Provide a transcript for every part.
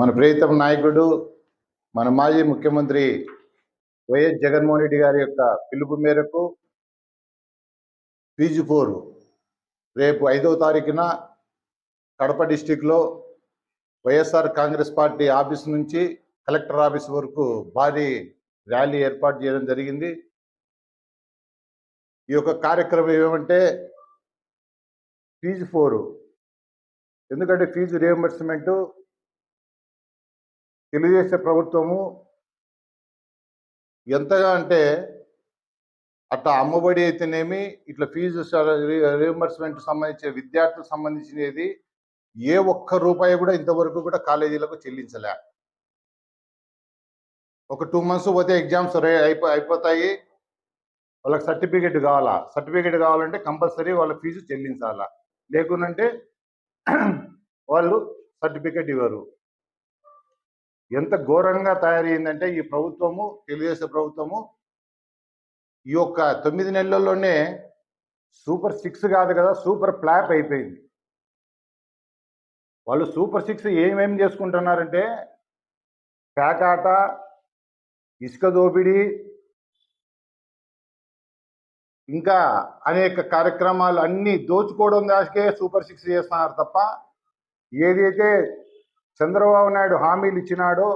మన ప్రియతమ నాయకుడు మన మాజీ ముఖ్యమంత్రి వైఎస్ జగన్మోహన్ రెడ్డి గారి యొక్క పిలుపు మేరకు పీజీ ఫోర్ రేపు ఐదవ తారీఖున కడప డిస్టిక్లో వైఎస్ఆర్ కాంగ్రెస్ పార్టీ ఆఫీస్ నుంచి కలెక్టర్ ఆఫీస్ వరకు భారీ ర్యాలీ ఏర్పాటు చేయడం జరిగింది. ఈ యొక్క కార్యక్రమం ఏమంటే ఫీజు ఫోరు. ఎందుకంటే ఫీజు రియంబర్స్మెంటు తెలుగుదేశం ప్రభుత్వము ఎంతగా అంటే అట్లా అమ్మబడి అయితేనేమి ఇట్లా ఫీజు రియంబర్స్మెంట్ సంబంధించిన విద్యార్థులకు సంబంధించినది ఏ ఒక్క రూపాయి కూడా ఇంతవరకు కూడా కాలేజీలకు చెల్లించలే. ఒక టూ మంత్స్ పోతే ఎగ్జామ్స్ అయిపో అయిపోతాయి. వాళ్ళకి సర్టిఫికేట్ కావాలా? సర్టిఫికేట్ కావాలంటే కంపల్సరీ వాళ్ళ ఫీజు చెల్లించాలా? లేకుంటే వాళ్ళు సర్టిఫికేట్ ఇవ్వరు. ఎంత ఘోరంగా తయారైందంటే ఈ ప్రభుత్వము తెలుగుదేశం ప్రభుత్వము ఈ యొక్క తొమ్మిది నెలల్లోనే సూపర్ సిక్స్ కాదు కదా సూపర్ ఫ్లాప్ అయిపోయింది. వాళ్ళు సూపర్ సిక్స్ ఏమేమి చేసుకుంటున్నారంటే పేకాట ఇసుక దోపిడీ ఇంకా అనేక కార్యక్రమాలు అన్నీ దోచుకోవడం దానికే సూపర్ సిక్స్ చేస్తున్నారు తప్ప ఏదైతే చంద్రబాబు నాయుడు హామీలు ఇచ్చినాడో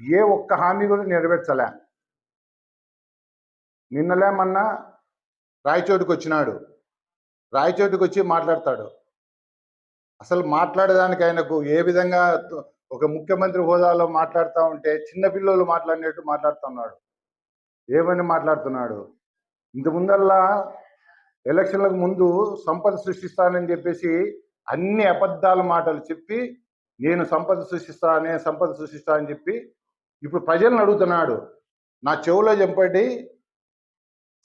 ఏ ఒక్క హామీ కూడా నెరవేర్చలే. నిన్నలే మొన్న వచ్చినాడు. రాయచోటికి వచ్చి మాట్లాడతాడు. అసలు మాట్లాడేదానికి ఆయనకు ఏ విధంగా ఒక ముఖ్యమంత్రి హోదాలో మాట్లాడుతూ ఉంటే చిన్నపిల్లలు మాట్లాడినట్టు మాట్లాడుతున్నాడు ఏమని మాట్లాడుతున్నాడు? ఇంత ముందల్లా ఎలక్షన్లకు ముందు సంపద సృష్టిస్తానని చెప్పేసి అన్ని అబద్ధాల మాటలు చెప్పి నేను సంపద సృష్టిస్తా నేను సంపద సృష్టిస్తా అని చెప్పి ఇప్పుడు ప్రజలను అడుగుతున్నాడు. నా చెవులో చెప్పండి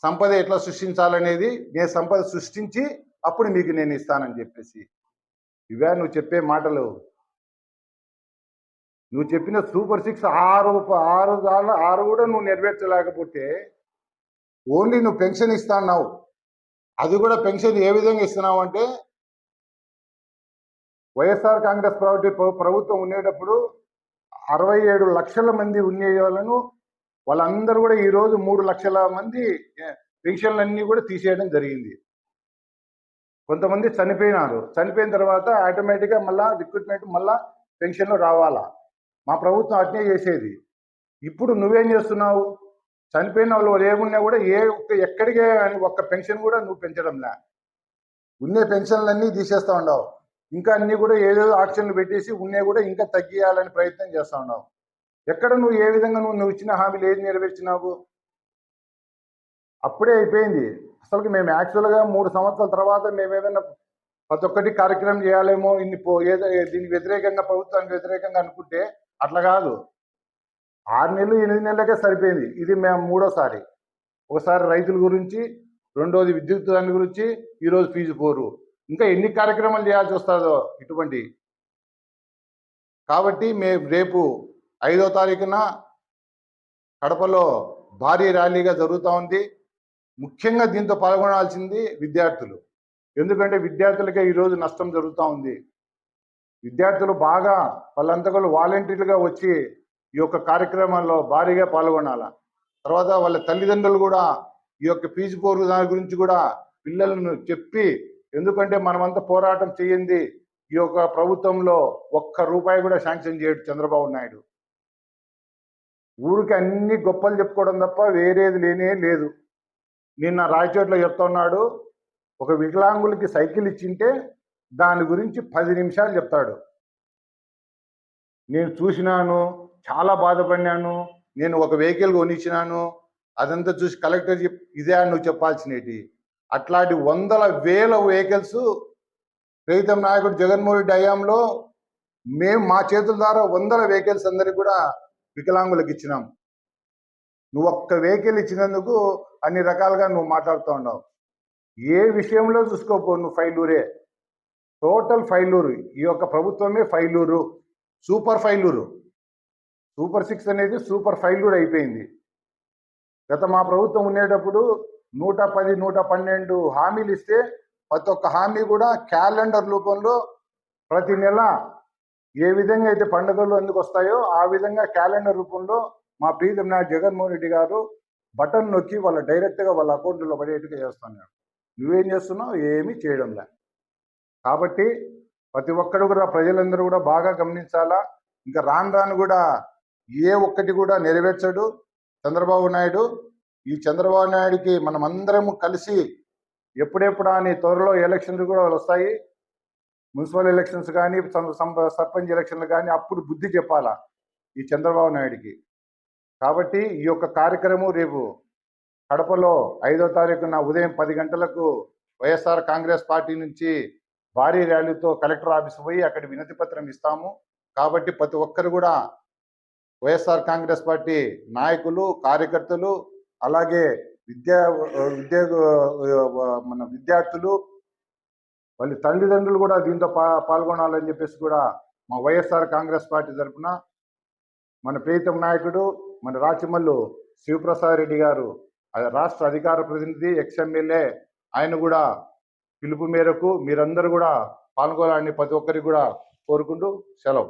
సంపద ఎట్లా సృష్టించాలనేది నేను సంపద సృష్టించి అప్పుడు మీకు నేను ఇస్తానని చెప్పేసి. ఇవే నువ్వు చెప్పే మాటలు. నువ్వు చెప్పిన సూపర్ సిక్స్ ఆరు ఆరు దాని ఆరు కూడా నువ్వు నెరవేర్చలేకపోతే ఓన్లీ నువ్వు పెన్షన్ ఇస్తా అన్నావు. అది కూడా పెన్షన్ ఏ విధంగా ఇస్తున్నావు అంటే వైఎస్ఆర్ కాంగ్రెస్ ప్రభుత్వ ప్రభుత్వం ఉండేటప్పుడు అరవై ఏడు లక్షల మంది ఉండే వాళ్ళను వాళ్ళందరూ కూడా ఈరోజు మూడు లక్షల మంది పెన్షన్లన్నీ కూడా తీసేయడం జరిగింది. కొంతమంది చనిపోయినారు. చనిపోయిన తర్వాత ఆటోమేటిక్గా మళ్ళా రిక్రూట్మెంట్ మళ్ళా పెన్షన్లు రావాలా? మా ప్రభుత్వం అట్నే చేసేది. ఇప్పుడు నువ్వేం చేస్తున్నావు? చనిపోయిన వాళ్ళు ఏమున్నా కూడా ఏ ఒక్క ఎక్కడికే అని ఒక్క పెన్షన్ కూడా నువ్వు పెంచడంలే. ఉండే పెన్షన్లన్నీ తీసేస్తా ఉండవు. ఇంకా అన్ని కూడా ఏదేదో ఆక్షన్లు పెట్టేసి ఉన్నాయి కూడా ఇంకా తగ్గియాలని ప్రయత్నం చేస్తా ఉన్నావు. ఎక్కడ నువ్వు ఏ విధంగా నువ్వు నువ్వు ఇచ్చిన హామీలు ఏది నెరవేర్చినావు? అప్పుడే అయిపోయింది. అసలుకి మేము యాక్చువల్గా మూడు సంవత్సరాల తర్వాత మేము ఏదైనా ప్రతి ఒక్కటి కార్యక్రమం చేయాలేమో ఇన్ని పో ఏదో దీనికి వ్యతిరేకంగా ప్రభుత్వానికి వ్యతిరేకంగా అనుకుంటే అట్లా కాదు. ఆరు నెలలు ఎనిమిది నెలలకే సరిపోయింది. ఇది మేము మూడోసారి. ఒకసారి రైతుల గురించి రెండోది విద్యుత్ దాని గురించి ఈరోజు ఫీజు పోరు. ఇంకా ఎన్ని కార్యక్రమాలు చేయాల్సి వస్తుందో ఇటువంటి. కాబట్టి మేము రేపు ఐదో తారీఖున కడపలో భారీ ర్యాలీగా జరుగుతూ ఉంది. ముఖ్యంగా దీంతో పాల్గొనాల్సింది విద్యార్థులు. ఎందుకంటే విద్యార్థులకే ఈరోజు నష్టం జరుగుతూ ఉంది. విద్యార్థులు బాగా వాళ్ళంతకులు వాలంటీర్లుగా వచ్చి ఈ యొక్క కార్యక్రమాల్లో భారీగా పాల్గొనాల. తర్వాత వాళ్ళ తల్లిదండ్రులు కూడా ఈ యొక్క ఫీజు పోరు దాని గురించి కూడా పిల్లలను చెప్పి ఎందుకంటే మనమంతా పోరాటం చేయింది ఈ యొక్క ప్రభుత్వంలో ఒక్క రూపాయి కూడా శాంక్షన్ చేయడు చంద్రబాబు నాయుడు. ఊరికి అన్ని గొప్పలు చెప్పుకోవడం తప్ప వేరేది లేనే లేదు. నిన్న రాయచోట్లో చెప్తున్నాడు ఒక వికలాంగులకి సైకిల్ ఇచ్చింటే దాని గురించి పది నిమిషాలు చెప్తాడు. నేను చూసినాను చాలా బాధపడినాను నేను ఒక వెహికల్ కొనిచ్చినాను అదంతా చూసి కలెక్టర్ చెప్ ఇదే నువ్వు చెప్పాల్సినవి. అట్లాంటి వందల వేల వెహికల్స్ ప్రీతం నాయకుడు జగన్మోహన్ రెడ్డి హయాంలో మేము మా చేతుల ద్వారా వందల వెహికల్స్ అందరికి కూడా వికలాంగులకు ఇచ్చినాం. నువ్వు ఒక్క వెహికల్ ఇచ్చినందుకు అన్ని రకాలుగా నువ్వు మాట్లాడుతూ ఉన్నావు. ఏ విషయంలో చూసుకోపో నువ్వు ఫైలూరే టోటల్ ఫైలూరు ఈ యొక్క ప్రభుత్వమే failure super failure super six అనేది సూపర్ ఫైలూరు అయిపోయింది. గత మా ప్రభుత్వం ఉండేటప్పుడు నూట పది నూట పన్నెండు హామీలు ఇస్తే ప్రతి ఒక్క హామీ కూడా క్యాలెండర్ రూపంలో ప్రతి నెల ఏ విధంగా అయితే పండుగలు ఎందుకు వస్తాయో ఆ విధంగా క్యాలెండర్ రూపంలో మా ప్రీతం నా జగన్మోహన్ రెడ్డి గారు బటన్ నొక్కి వాళ్ళ డైరెక్ట్గా వాళ్ళ అకౌంట్లో పడేట్టుగా చేస్తున్నాడు నువ్వేం చేస్తున్నావు? ఏమీ చేయడం లే కాబట్టి ప్రతి ఒక్కరు కూడా ప్రజలందరూ కూడా బాగా గమనించాలా? ఇంకా రాను రాను కూడా ఏ ఒక్కటి కూడా నెరవేర్చడు చంద్రబాబు నాయుడు. ఈ చంద్రబాబు నాయుడికి మనం కలిసి ఎప్పుడెప్పుడు అని త్వరలో ఎలక్షన్లు కూడా వస్తాయి. మున్సిపల్ ఎలక్షన్స్ కానీ సర్పంచ్ ఎలక్షన్లు కానీ అప్పుడు బుద్ధి చెప్పాలా ఈ చంద్రబాబు నాయుడికి. కాబట్టి ఈ యొక్క కార్యక్రమం రేపు కడపలో ఐదో తారీఖున ఉదయం పది గంటలకు వైఎస్ఆర్ కాంగ్రెస్ పార్టీ నుంచి భారీ ర్యాలీతో కలెక్టర్ ఆఫీస్ పోయి అక్కడ వినతి పత్రం ఇస్తాము. కాబట్టి ప్రతి ఒక్కరు కూడా వైఎస్ఆర్ కాంగ్రెస్ పార్టీ నాయకులు కార్యకర్తలు అలాగే విద్యా ఉద్యోగ మన విద్యార్థులు వాళ్ళ తల్లిదండ్రులు కూడా దీంతో పా పాల్గొనాలని చెప్పేసి కూడా మా వైఎస్ఆర్ కాంగ్రెస్ పార్టీ తరఫున మన ప్రీతం నాయకుడు మన రాచమల్లు శివప్రసాద్ రెడ్డి గారు ఆ రాష్ట్ర అధికార ప్రతినిధి ఎక్స్ఎమ్మెల్యే ఆయన కూడా పిలుపు మేరకు మీరందరూ కూడా పాల్గొనాలని ప్రతి ఒక్కరికి కూడా కోరుకుంటూ సెలవు.